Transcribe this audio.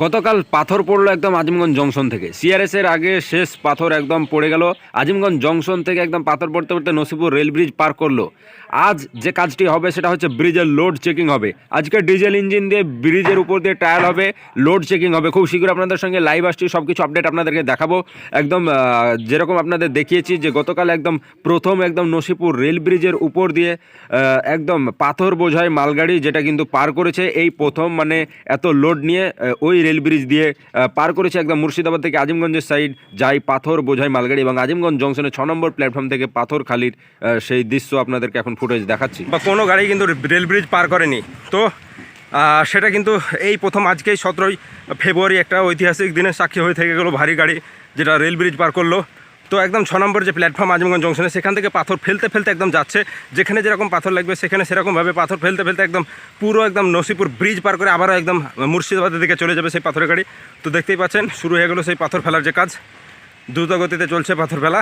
গতকাল পাথর পড়ল একদম আজিমগঞ্জ জংশন থেকে। সিআরএস এর আগে শেষ পাথর একদম পড়ে গেল। আজিমগঞ্জ জংশন থেকে একদম পাথর পড়তে পড়তে নসিপুর রেল ব্রিজ পার করল। আজ যে কাজটি হবে সেটা হচ্ছে ব্রিজের লোড চেকিং হবে। আজকে ডিজেল ইঞ্জিন দিয়ে ব্রিজের উপর দিয়ে ট্রায়াল হবে লোড চেকিং হবে। খুব শীঘ্র আপনাদের সঙ্গে লাইভ আসছি সব কিছু আপডেট আপনাদেরকে দেখাবো। একদম যেরকম আপনাদের দেখিয়েছি যে গতকাল একদম প্রথম একদম নসিপুর রেল ব্রিজের উপর দিয়ে একদম পাথর বোঝায় মালগাড়ি যেটা কিন্তু পার করেছে, এই প্রথম মানে এত লোড নিয়ে ওই রেল ব্রিজ দিয়ে পার করেছে একদম মুর্শিদাবাদ থেকে আজিমগঞ্জের সাইড যাই পাথর, বোঝাই মালগাড়ি এবং আজিমগঞ্জ জংশনে ছ নম্বর প্ল্যাটফর্ম থেকে পাথর খালির সেই দৃশ্য আপনাদেরকে এখন ফুটেজ দেখাচ্ছি। বা কোনো গাড়ি কিন্তু রেল ব্রিজ পার করেনি। তো সেটা কিন্তু এই প্রথম আজকেই সতেরোই ফেব্রুয়ারি একটা ঐতিহাসিক দিনের সাক্ষী হয়ে থেকে গেলো ভারী গাড়ি, যেটা রেল ব্রিজ পার করল। তো একদম ছ নম্বর যে প্ল্যাটফর্ম আজমগঞ্জ জংশনে সেখান থেকে পাথর ফেলতে ফেলতে একদম যাচ্ছে। যেখানে যেরকম পাথর লাগবে, সেখানে সেরকমভাবে পাথর ফেলতে ফেলতে একদম পুরো একদম নসিপুর ব্রিজ পার করে আবারও একদম মুর্শিদাবাদের দিকে চলে যাবে সেই পাথরের গাড়ি। তো দেখতেই পাচ্ছেন, শুরু হয়ে গেলো সেই পাথর ফেলার যে কাজ। দ্রুত গতিতে চলছে পাথর ফেলা।